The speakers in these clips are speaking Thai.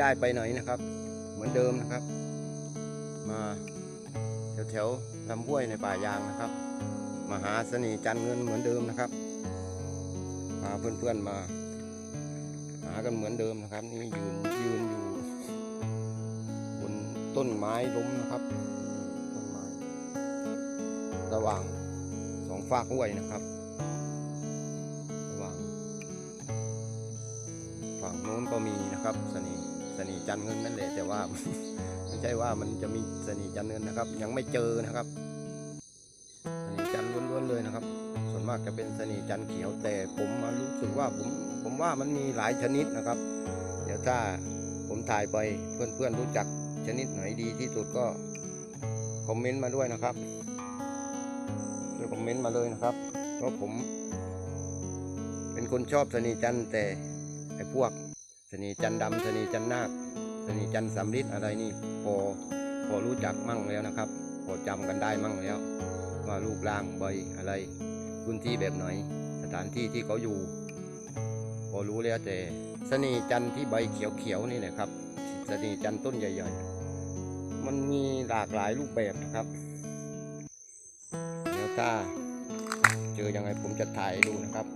ได้ไปไหนนะครับ เหมือนเดิมนะครับ มาแถวๆลำห้วยในป่ายางนะครับมาหาสนีจันเงินเหมือนเดิมนะครับพาเพื่อนๆมา หากันเหมือนเดิมนะครับ นี่ยืนยืนอยู่บนต้นไม้ล้มนะครับต้นไม้ระหว่างสองฝากห้วยนะครับระหว่างฝั่งโน้นก็มีนะครับสนี สนีจันเงินนั่นแหละแต่ว่าไม่ใช่ว่ามันจะมีสนีจันเงินนะครับ ยังไม่เจอนะครับสนีจันล้วนๆเลยนะครับ ส่วนมากจะเป็นสนีจันเขียว แต่ผมมารู้สึกว่าผมผมว่ามันมีหลายชนิดนะครับ เดี๋ยวถ้าผมถ่ายไปเพื่อนๆรู้จักชนิดไหนดีที่สุดก็คอมเมนต์มาด้วยนะครับช่วยคอมเมนต์มาเลยนะครับเพราะผม เป็นคนชอบสนีจันแต่ไอ้พวก สนีจันทร์ดำสนีจันทร์นาคสนีจันทร์สำริดอะไรนี่พอพอรู้จักมั่งแล้วนะครับพอจำกันได้มั่งแล้ว ว่ารูปร่างใบอะไรพื้นที่แบบไหน สถานที่ที่เขาอยู่ พอรู้แล้วแต่สนีจันทร์ที่ใบเขียวๆนี่แหละครับสนีจันทร์ต้นใหญ่ ๆ มันมีหลากหลายรูปแบบนะครับเดี๋ยวถ้าเจอยังไงผมจะถ่ายให้ดูนะครับ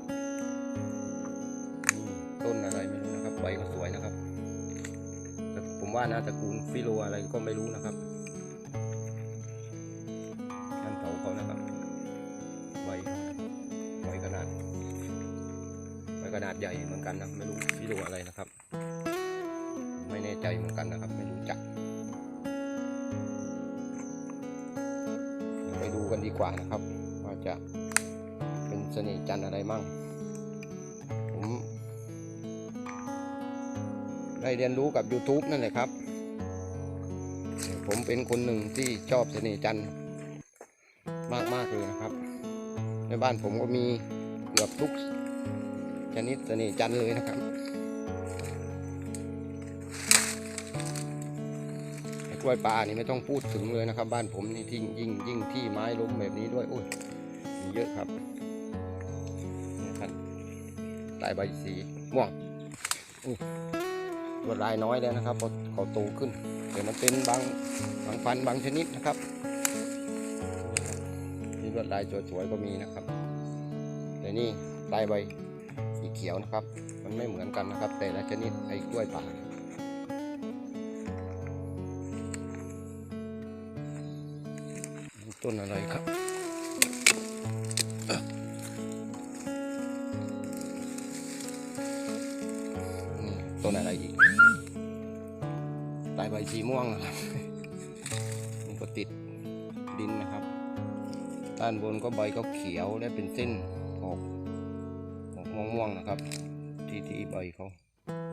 นี่ต้นอะไร ว่านะตระกูลฟิโลอะไรก็ไม่รู้นะครับนั่นเถาเขานะครับใบใบขนาดใบขนาดใหญ่เหมือนกันนะไม่รู้ฟิโลอะไรนะครับ ไม่แน่ใจเหมือนกันนะครับ ไม่รู้จักไปดูกันดีกว่านะครับ ว่าจะเป็นเสน่ห์จันอะไรมั่ง ได้เรียนรู้กับ YouTube นั่นแหละครับ ผมเป็นคนหนึ่งที่ชอบเสน่ห์จันทร์มากๆเลยนะครับ ในบ้านผมก็มีเกือบทุกชนิดเสน่ห์จันทร์เลยนะครับกล้วยป่านี่ไม่ต้องพูดถึงเลยนะครับ บ้านผมนี่ที่ยิ่งยิ่งที่ไม้ล้มแบบนี้ด้วยโอ้ยมีเยอะครับนี่ครับลายใบสีม่วงอู้ วดลายน้อยแล้วนะครับเพราะเขาโตขึ้นแต่มันเป็นบางบางพันธุ์บางชนิดนะครับนี่ลวดลายสวยๆก็มีนะครับแต่นี่ลายใบสีเขียวนะครับ มันไม่เหมือนกันนะครับ แต่ละชนิดไอ้กล้วยป่าต้นอะไร นบนก็ใบก็เขียวและเป็นเส้นออกออกม่วงๆนะครับ ที่ที่ใบเขา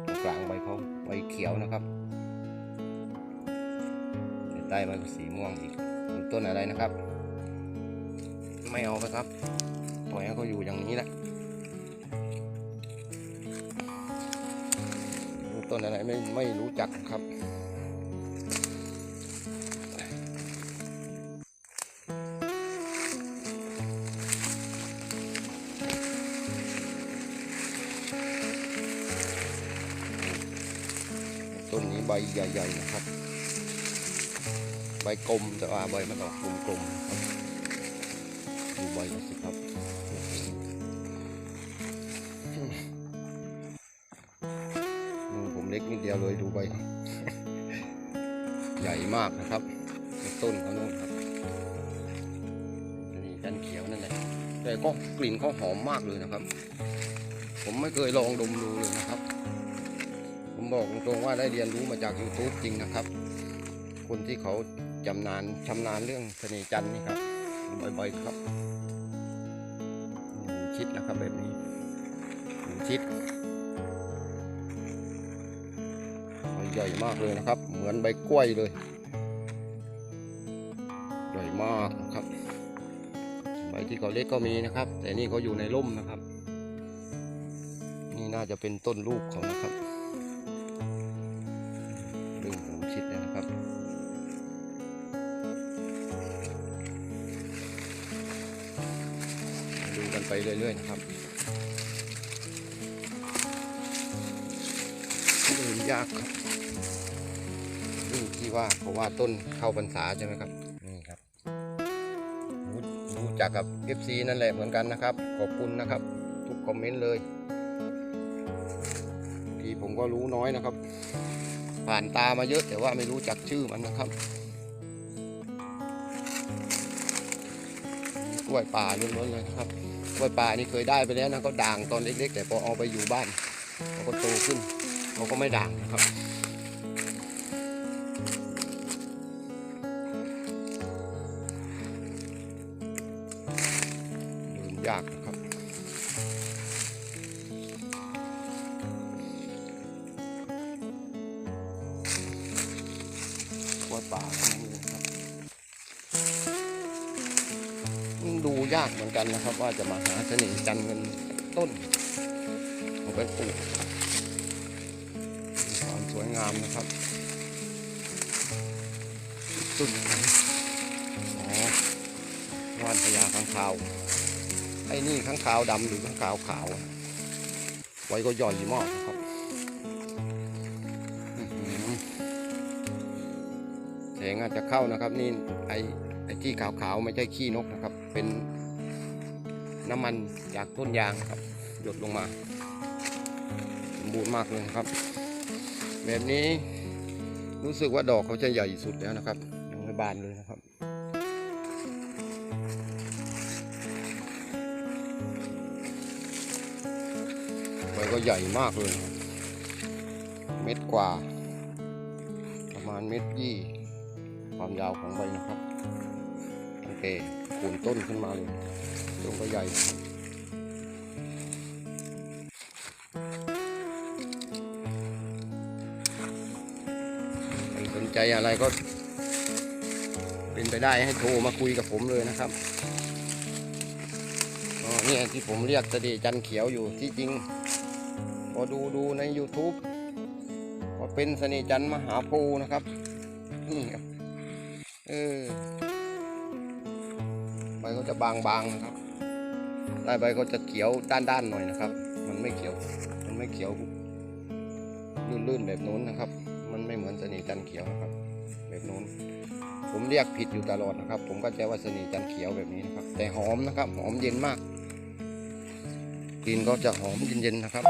ตรงกลางใบเขาใบเขียวนะครับใต้ใบก็สีม่วงอีกดูต้นอะไรนะครับ ไม่เอาไปครับปล่อยให้เขาอยู่อย่างนี้แหละต้นอะไรไม่ไม่รู้จักครับ ใบใหญ่ ๆ นะครับ ใบกลมแต่ว่าใบมันออกกลมๆนะครับดูใบสิครับมือผมเล็กนิดเดียวเลยดูใบใหญ่มากนะครับต้นเขาโน่นครับนี่จันเขียวนั่นแหละแต่ก็กลิ่นเขาหอมมากเลยนะครับ ผมไม่เคยลองดมดูเลยนะครับ บอกตรงๆว่าได้เรียนรู้มาจาก YouTube จริงนะครับ คนที่เขาจำนานชำนาญเรื่องเสน่ห์จันนี่ครับบ่อยๆครับหูชิดนะครับแบบนี้หูชิดใบใหญ่มากเลยนะครับ เหมือนใบกล้วยเลย ใหญ่มากนะครับ ใบที่เขาเล็กก็มีนะครับ แต่นี่เขาอยู่ในร่มนะครับ นี่น่าจะเป็นต้นลูกเขานะครับ เรื่อยๆนะครับยากครับนี่ที่ว่าเพราะว่าต้นเข้าพรรษาใช่ไหมครับนี่ครับรู้รู้จักกับ FC นั่นแหละเหมือนกันนะครับ ขอบคุณนะครับ ทุกคอมเมนต์เลยทีผมก็รู้น้อยนะครับ ผ่านตามาเยอะแต่ว่าไม่รู้จักชื่อมันนะครับกล้วยป่าล้วนๆเลยนะครับ กล้วยป่านี่เคยได้ไปแล้วนะก็ด่างตอนเล็กๆ แต่พอเอาไปอยู่บ้านเขาก็โตขึ้นเขาก็ไม่ด่างนะครับ ว่าจะมาหาเสน่ห์จันทร์เงินต้นเอาไปปลูกความสวยงามนะครับต้นอะไรอ๋อวานพญาข้างคาวไอ้นี่ข้างคาวดำหรือข้างคาวขาว ไว้ก็ย่อยมากนะครับแสงอาจจะเข้านะครับ นี่ไอ้ไอ้ที่ขาวๆไม่ใช่ขี้นกนะครับ เป็น น้ำมันจากต้นยางครับ หยดลงมาสมบูรณ์มากเลยครับ แบบนี้รู้สึกว่าดอกเขาจะใหญ่สุดแล้วนะครับยังไม่บานเลยนะครับใบก็ใหญ่มากเลย เม็ดกว่า ประมาณเม็ดยี่ ความยาวของใบนะครับ โอเค โคนต้นขึ้นมาเลยต้นก็ใหญ่นะครับใครสนใจอะไรก็ เป็นไปได้ให้โทรมาคุยกับผมเลยนะครับอ๋อเนี่ยที่ผมเรียกเสด็จจันเขียวอยู่ที่จริง พอดูดูใน YouTube ก็เป็นเสน่จันมหาโพธิ์นะครับ ก็จะบางๆนะครับ ใต้ใบก็จะเขียวด้านๆหน่อยนะครับ มันไม่เขียว มันไม่เขียวลื่นๆแบบนู้นนะครับ มันไม่เหมือนเสน่ห์จันเขียวนะครับ แบบนู้น ผมเรียกผิดอยู่ตลอดนะครับ ผมก็จะว่าเสน่ห์จันเขียวแบบนี้นะครับ แต่หอมนะครับ หอมเย็นมากกลิ่นก็จะหอมเย็นๆนะครับ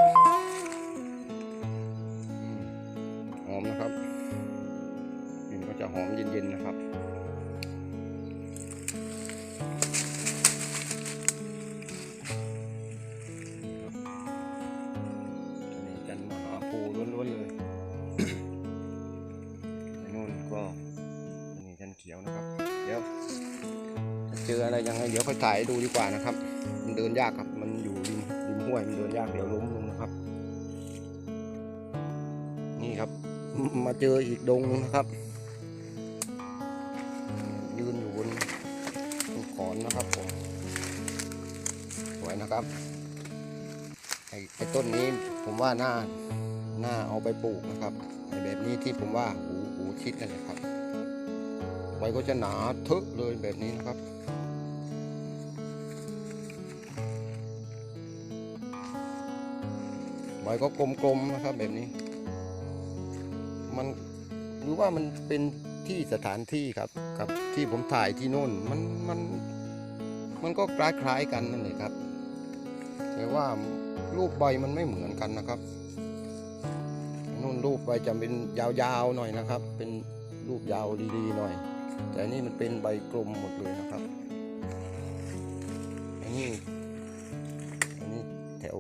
ไปนู่นก็อันนี้จันเขียวนะครับ เดี๋ยวเจออะไรยังไงเดี๋ยวค่อยถ่ายดูดีกว่านะครับ มันเดินยากครับ มันอยู่ริมริมห้วย มันเดินยากเดี๋ยวล้มลงนะครับ นี่ครับ มาเจออีกดงนึงนะครับ ยืนอยู่บนขอนนะครับผมสวยนะครับไอ้ไอ้ต้นนี้ผมว่าน่าน่าเอาไปปลูกนะครับไอ้แบบนี้ที่ผมว่า ชิดนั่นะครับใบก็จะหนาเทอะเลยแบบนี้นะครับใบก็กลมๆนะครับแบบนี้ มันหรือว่ามันเป็นที่สถานที่ครับกับที่ผมถ่ายที่โน่นมันมันมันก็คล้ายๆกันนั่นเลยครับ แต่ว่ารูปใบมันไม่เหมือนกันนะครับ นรูปใบจะเป็นยาวๆหน่อยนะครับ เป็นรูปยาวดีๆหน่อย แต่นนี่มันเป็นใบกลมหมดเลยนะครับอันนี้อันนี้แถว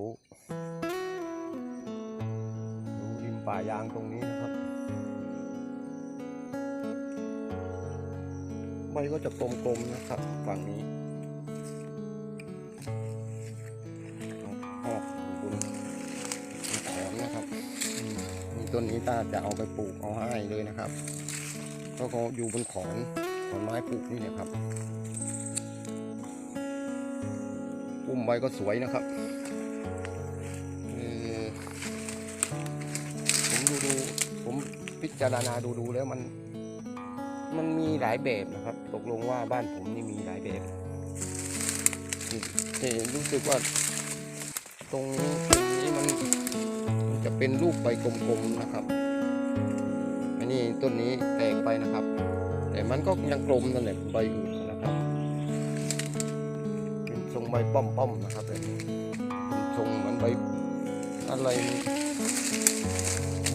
ดูริมป่ายางตรงนี้นะครับใบก็จะกลมๆนะครับฝั่งนี้ ต้นนี้ตาจะเอาไปปลูกเอาให้เลยนะครับก็เขาอยู่บนขอนขอนไม้ปลูกนี่แหละครับปุ่มใบก็สวยนะครับผมดูดูผมพิจารณาดูดูแล้วมัน มันมีหลายแบบนะครับ ตกลงว่าบ้านผมนี่มีหลายแบบนี่แต่รู้สึกว่าตรงนี้ เป็นรูปใบกลมๆนะครับต้นนี้แตกไปนะครับ แต่มันก็ยังกลมนั่นแหละใบอื่นนะครับ เป็นทรงใบป้อมๆนะครับแบบนี้เป็นทรงเหมือนใบอะไร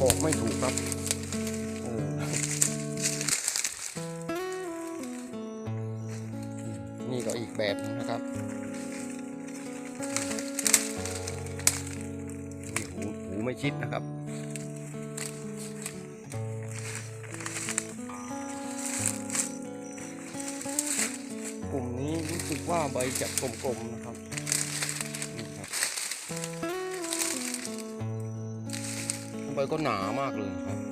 บอกไม่ถูกครับ ชิดนะครับ กลุ่มนี้รู้สึกว่าใบจะกลมๆนะครับนี่ครับใบก็หนามากเลยครับ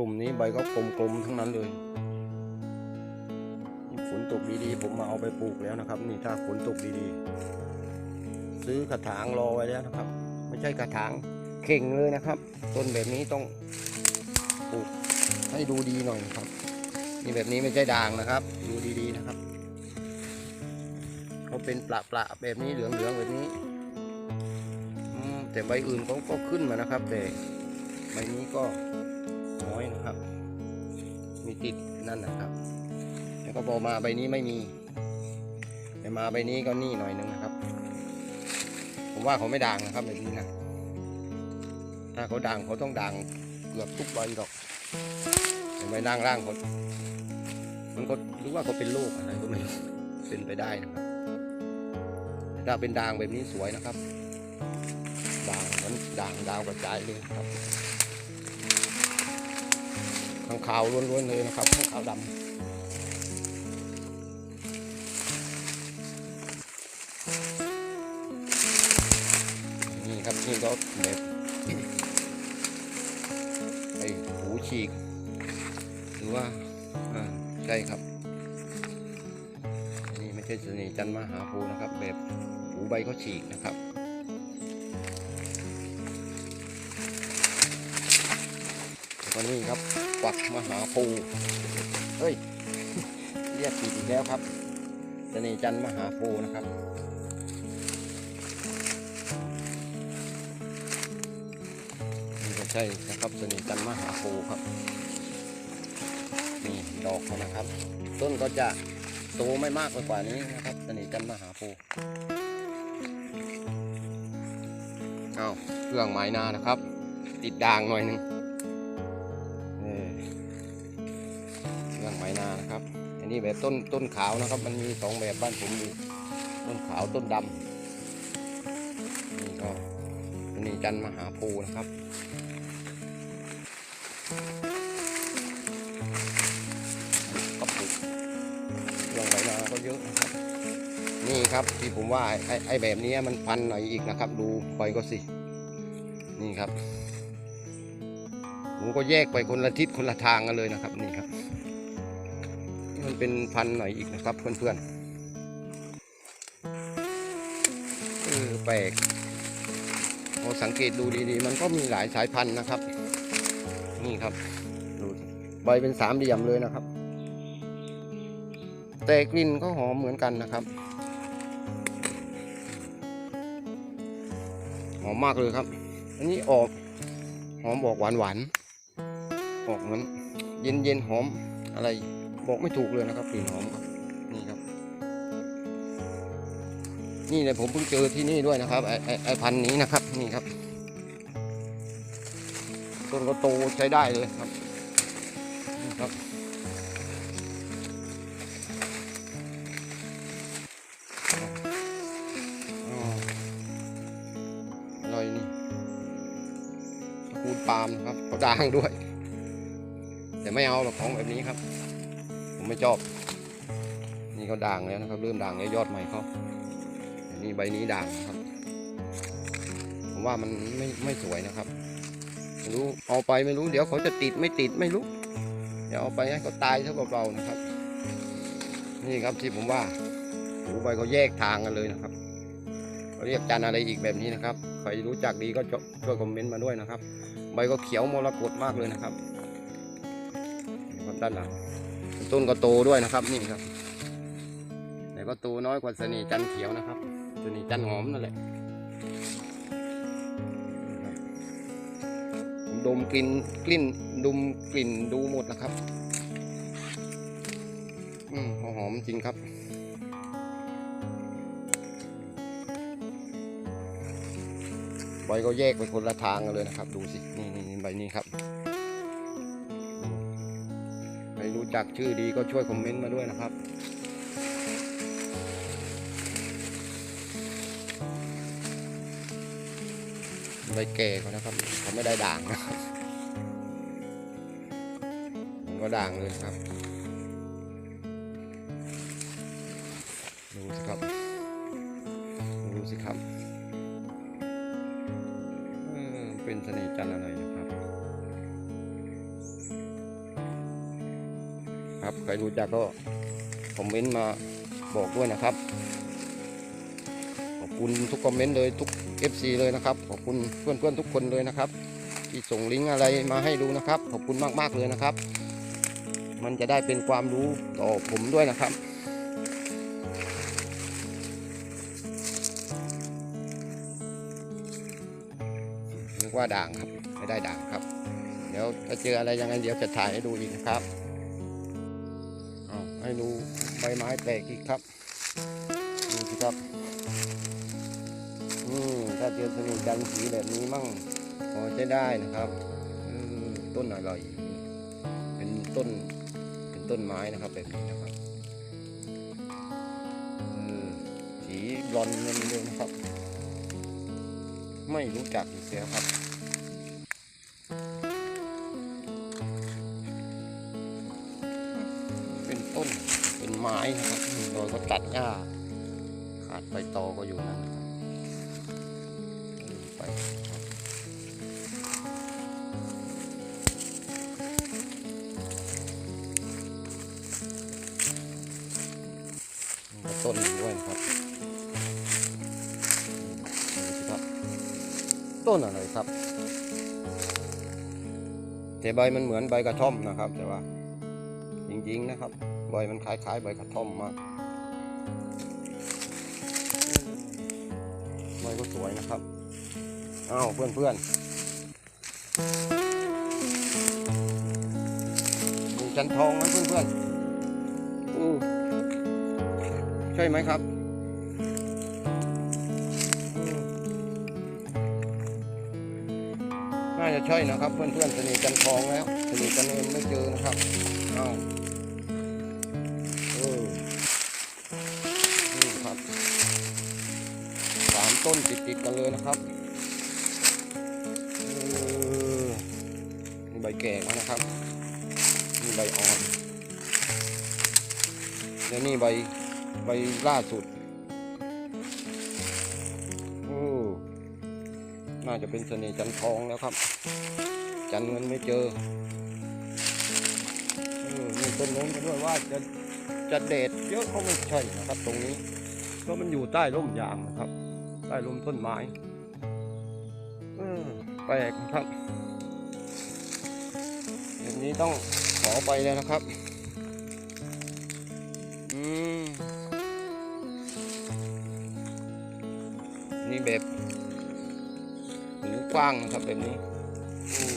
กลุ่มนี้ใบก็กลมๆทั้งนั้นเลยฝนตกดีๆ ผมมาเอาไปปลูกแล้วนะครับ นี่ถ้าฝนตกดีๆ ซื้อกระถางรอไว้แล้วนะครับ ไม่ใช่กระถางเข่งเลยนะครับต้นแบบนี้ต้องปลูกให้ดูดีหน่อยครับนี่แบบนี้ไม่ใช่ด่างนะครับ ดูดีๆนะครับเขาเป็นปละปละๆแบบนี้เหลืองๆแบบนี้อแต่ใบอื่นเขาก็ขึ้นมานะครับ แต่ใบนี้ก็ น้อยนะครับ มีติดนั่นนะครับ แล้วก็พอมาใบนี้ไม่มีแต่มาใบนี้ก็นี่หน่อยนึงนะครับ ผมว่าเขาไม่ด่างนะครับแบบนี้นะถ้าเขาด่างเขาต้องด่างเกือบทุกใบหรอกแต่ใบด่างร่างเขามันก็รือว่าเขาเป็นโรคอะไรก็ไม่รู้เป็นไปได้นะครับถ้าเป็นด่างแบบนี้สวยนะครับด่างมันด่างดาวกระจายเลยครับ ข้างขาวล้วนๆเลยนะครับข้างขาวดำนี่ครับนี่ก็แบบไอ้หูฉีกหรือว่าใช่ครับนี่ไม่ใช่เสน่ห์จันมหาโพธิ์นะครับ แบบหูใบเขาฉีกนะครับ วก็นี่ครับปักมหาโพธิ์เฮ้ย เรียกผิดอีกแล้วครับเสน่จันมหาโพธิ์นะครับ นี่ก็ใช่นะครับสนิทจันมหาโพธิ์ครับนี่ดอกนะครับ ต้นก็จะโตไม่มากกว่านี้นะครับสนิทจันมหาโพธิ์เอาเครื่องไม้นานะครับ ติดด่างหน่อยหนึง นี้แบบต้นต้นขาวนะครับ มันมีสองแบบบ้านผมอยู่ต้นขาวต้นดำนี่ก็นิทจันมหาโพธิ์นะครับก็ปลูกเรื่องใบนาก็เยอะนะครับ นี่ครับที่ผมว่าไอ้ไอ้แบบนี้มันพันหน่อยอีกนะครับ ดูใบก็สิ นี่ครับผมก็แยกไปคนละทิศคนละทางกันเลยนะครับนี่ครับ เป็นพันหน่อยอีกนะครับเพื่อนๆเออแปลกพอสังเกตดูดีๆ มันก็มีหลายสายพันธุ์นะครับ นี่ครับดูใบเป็นสามเหลี่ยมเลยนะครับ แต่กลิ่นก็หอมเหมือนกันนะครับหอมมากเลยครับ อันนี้ออกหอมบอกหวานหวานออกเหมือนเย็นเย็นๆหอมอะไร บอกไม่ถูกเลยนะครับกลิ่นหอมครับนี่ครับ นี่เลยผมเพิ่งเจอที่นี่ด้วยนะครับไอไอไอพันธุ์นี้นะครับนี่ครับต้นก็โตใช้ได้เลยครับนี่ครับอ๋ออะไรนี่คูดปาล์มครับเขาด่างด้วย แต่ไม่เอาหรอกของแบบนี้ครับ ไม่ชอบ นี่เขาด่างแล้วนะครับ เริ่มด่างแล้วยอดใหม่เขานี่ใบนี้ด่างนะครับ ผมว่ามันไม่ไม่สวยนะครับไม่รู้เอาไปไม่รู้ เดี๋ยวเขาจะติดไม่ติดไม่รู้ เดี๋ยวเอาไปให้เขาตายเท่ากับเรานะครับ นี่ครับที่ผมว่าหูใบเขาแยกทางกันเลยนะครับเขาเรียกจันอะไรอีกแบบนี้นะครับใครรู้จักดีก็ช่วยคอมเมนต์มาด้วยนะครับ ใบก็เขียวมรกตมากเลยนะครับด้านหลัง ต้นก็โตด้วยนะครับนี่ครับ แต่ก็โตน้อยกว่าสนีจันเขียวนะครับสนีจันหอมนั่นแหละผมดมกลิ่นกลิ่นดมกลิ่นดูหมดนะครับ อืมหอมจริงครับใบก็แยกไปคนละทางกันเลยนะครับ ดูสิ นี่นี่ใบนี้ครับ รู้จักชื่อดีก็ช่วยคอมเมนต์มาด้วยนะครับใบแก่เขานะครับเขาไม่ได้ด่างนะครับ มันก็ด่างเลยครับ จักก็คอมเมนต์มาบอกด้วยนะครับ ขอบคุณทุกคอมเมนต์เลยทุก FC เลยนะครับ ขอบคุณเพื่อนๆทุกคนเลยนะครับ ที่ส่งลิงก์อะไรมาให้ดูนะครับ ขอบคุณมากๆเลยนะครับ มันจะได้เป็นความรู้ต่อผมด้วยนะครับนึกว่าด่างครับ ไม่ได้ด่างครับ เดี๋ยวถ้าเจออะไรยังไงเดี๋ยวจะถ่ายให้ดูอีกนะครับ ให้ดูใบไม้แตกอีกครับ ดูสิครับอืมถ้าเจอสนิทจันทร์สีแบบนี้มั่งพอใช้ได้นะครับต้นอร่อย เป็นต้น เป็นต้นไม้นะครับแบบนี้นะครับสีบลอนเงินเลยนะครับ ไม่รู้จักอีกแล้วครับ ต้นเป็นไม้นะครับโดยเขาตัดหญ้าขาดใบตอก็อยู่นั่นครับไปต้นอยู่ด้วยนะครับครับ ต้นอะไรครับแต่ใบมันเหมือนใบกระท่อมนะครับ แต่ว่าจริงๆนะครับ ใบมันคล้ายๆใบกระท่อมมากใบก็สวยนะครับอ้าวเพื่อนเพื่อนๆมีจันทองไหมเพื่อนเพื่อนๆอู้ใช่ไหมครับน่าจะใช่นะครับ เพื่อนเพื่อนๆสนิทจันทองแล้วสนิทจันเงินไม่เจอนะครับอ้าว ต้นติดติดๆกันเลยนะครับเออนี่ใบแก่แล้วนะครับนี่ใบอ่อนแล้วนี่ใบใบล่าสุดโอ้น่าจะเป็นเสน่ห์จันทองแล้วครับ จันเงินไม่เจอมีต้นโน้นก็ด้วยว่าจะจะเด็ดเยอะก็ไม่ใช่นะครับ ตรงนี้เพราะมันอยู่ใต้ร่มยางนะครับ ใต้ร่มต้นไม้เออแปลกนะครับอย่างนี้ต้องขอไปเลยนะครับ อืม นี่แบบหูกว้างนะครับแบบนี้อู้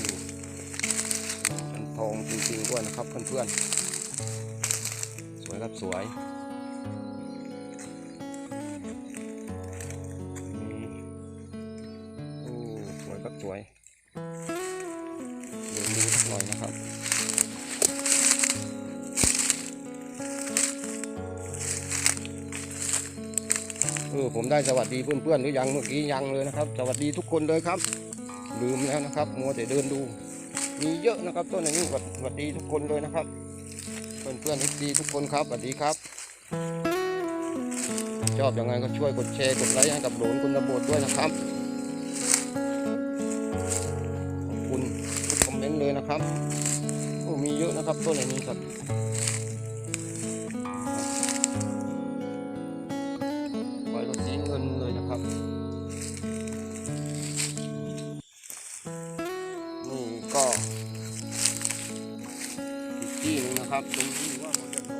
เป็นทองจริงๆด้วยนะครับเพื่อนๆ สวยครับสวย สวยเดี๋ยวดูสักหน่อยนะครับเออผมได้สวัสดีเพื่อนๆหรือยังเมื่อกี้ยังเลยนะครับ สวัสดีทุกคนเลยครับ ลืมแล้วนะครับ มัวแต่เดินดู มีเยอะนะครับต้นนี้สวัสดีทุกคนเลยนะครับ เพื่อนๆเอฟซีทุกคนครับสวัสดีครับ ชอบยังไงก็ช่วยกดแชร์กดไลค์ให้กับโหลนคุณระบบด้วยนะครับ ครับ โอ้มีเยอะนะครับต้นไหนนี้ครับปล่อยรถสีเงินเลยนะครับ นี่ก็อีกที่นึงนะครับตรงที่ว่ามันจะนอ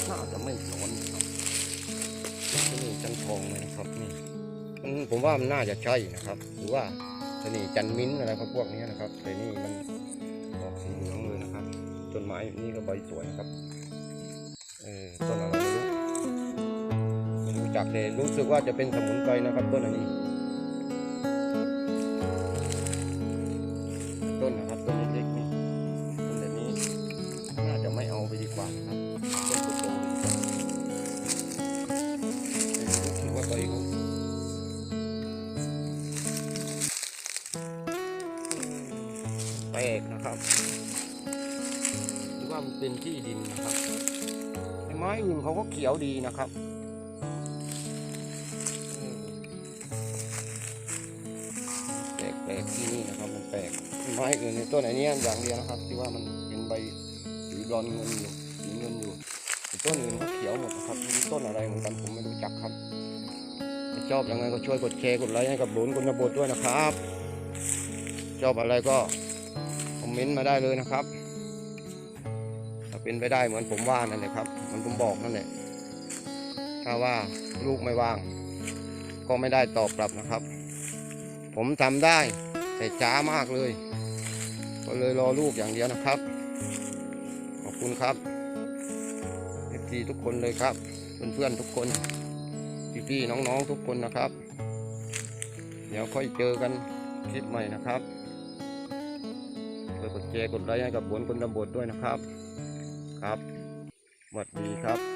นน่าจะไม่นอนครับนี่จันทองเลยนะครับนี่ผมว่ามันน่าจะใช่นะครับ หรือว่าเสน่ห์จันมิ้นอะไรพวกนี้นะครับแต่นี่มัน ต้นไม้นี่ก็ใบสวยนะครับ เออต้นอะไรไม่รู้ไม่รู้จักเลยรู้สึกว่าจะเป็นสมุนไพรนะครับต้นอันนี้ ม้อื่นเขาก็เขียวดีนะครับแปลกๆที่นี่นะครับมันแปลกไม้อื่นในต้นไหนนี้อย่างเดียวนะครับ ที่ว่ามันเป็นใบสีบรอนเงินอยู่สีเงินอยู่ต้นอื่นก็เขียวหมดนะครับม่รู้ต้นอะไรเหมือนกันผมไม่รู้จักครับชอบยังไงก็ช่วยกดแชร์กดไลค์ให้กับหลุนคนบทด้วยนะครับ ชอบอะไรก็คอมเมนต์มาได้เลยนะครับถ้าเป็นไปได้เหมือนผมว่านั่นแหละครับ มันผมบอกนั่นแหละถ้าว่าลูกไม่ว่าง ก็ไม่ได้ตอบกลับนะครับ ผมทำได้แต่ช้ามากเลย ก็เลยรอลูกอย่างเดียวนะครับ ขอบคุณครับเอฟซีทุกคนเลยครับ เพื่อนๆทุกคนพี่ๆน้องๆทุกคนนะครับ เดี๋ยวค่อยเจอกันคลิปใหม่นะครับกดแชร์กดไลค์ให้กับบนคนดำบทด้วยนะครับ ครับ วัสดีครับ